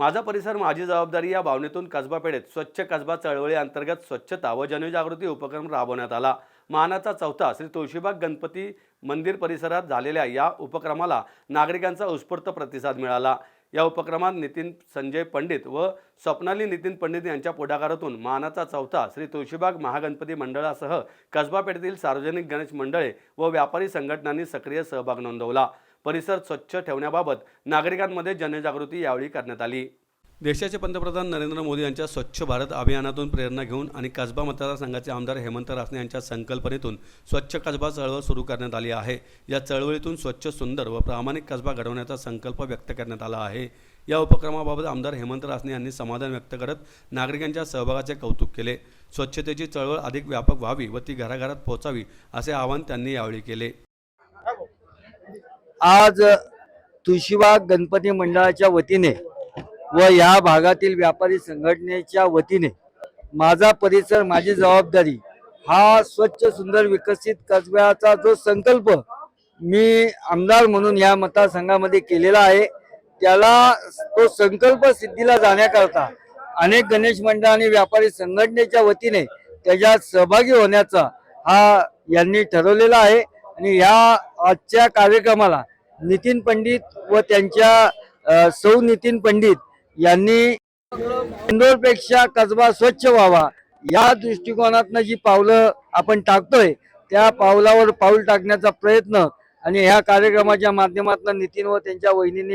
माझा परिसर माझी जबाबदारी या भावनेतून कसबापेडेत स्वच्छ कसबा चळवळी अंतर्गत स्वच्छता व जनजागृती उपक्रम राबवण्यात आला. मानाचा चौथा श्री तुळशीबाग गणपती मंदिर परिसरात झालेल्या या उपक्रमाला नागरिकांचा उत्स्फूर्त प्रतिसाद मिळाला. या उपक्रमात नितीन संजय पंडित व स्वप्नाली नितीन पंडित यांच्या पुढाकारातून मानाचा चौथा श्री तुळशीबाग महागणपती मंडळासह कसबा पेठेतील सार्वजनिक गणेश मंडळे व व्यापारी संघटनांनी सक्रिय सहभाग नोंदवला. परिसर स्वच्छ ठेवण्याबाबत नागरिकांमध्ये जनजागृती यावेळी करण्यात आली. देशाचे पंतप्रधान नरेंद्र मोदी यांच्या स्वच्छ भारत अभियानातून प्रेरणा घेऊन आणि कसबा मतदारसंघाचे आमदार हेमंत रासने यांच्या संकल्पनेतून स्वच्छ कसबा चळवळ सुरू करण्यात आली आहे. या चळवळीतून स्वच्छ सुंदर व प्रामाणिक कसबा घडवण्याचा संकल्प व्यक्त करण्यात आला आहे. या उपक्रमाबाबत आमदार हेमंत रासने यांनी समाधान व्यक्त करत नागरिकांच्या सहभागाचे कौतुक केले. स्वच्छतेची चळवळ अधिक व्यापक व्हावी व ती घराघरात पोहोचावी असे आवाहन त्यांनी यावेळी केले. आज तुळशीबाग गणपती मंडळाच्या वतीने व या भागातील व्यापारी संघटनेच्या वतीने माझा परिसर माझी जबाबदारी हा स्वच्छ सुंदर विकसित कसब्याचा जो संकल्प मी आमदार म्हणून या मतदारसंघामध्ये केलेला आहे त्याला तो संकल्प सिद्धीला जाण्याकरता अनेक गणेश मंडळ आणि व्यापारी संघटनेच्या वतीने त्याच्यात सहभागी होण्याचा हा यांनी ठरवलेला आहे आणि या आजच्या कार्यक्रमाला नितीन पंडित व त्यांच्या सौ नितीन पंडित यांनी इंदोरपेक्षा कसबा स्वच्छ व्हावा या दृष्टिकोनातनं जी पावलं आपण टाकतोय त्या पावलावर पाऊल टाकण्याचा प्रयत्न आणि ह्या कार्यक्रमाच्या माध्यमातून नितीन व त्यांच्या वहिनींनी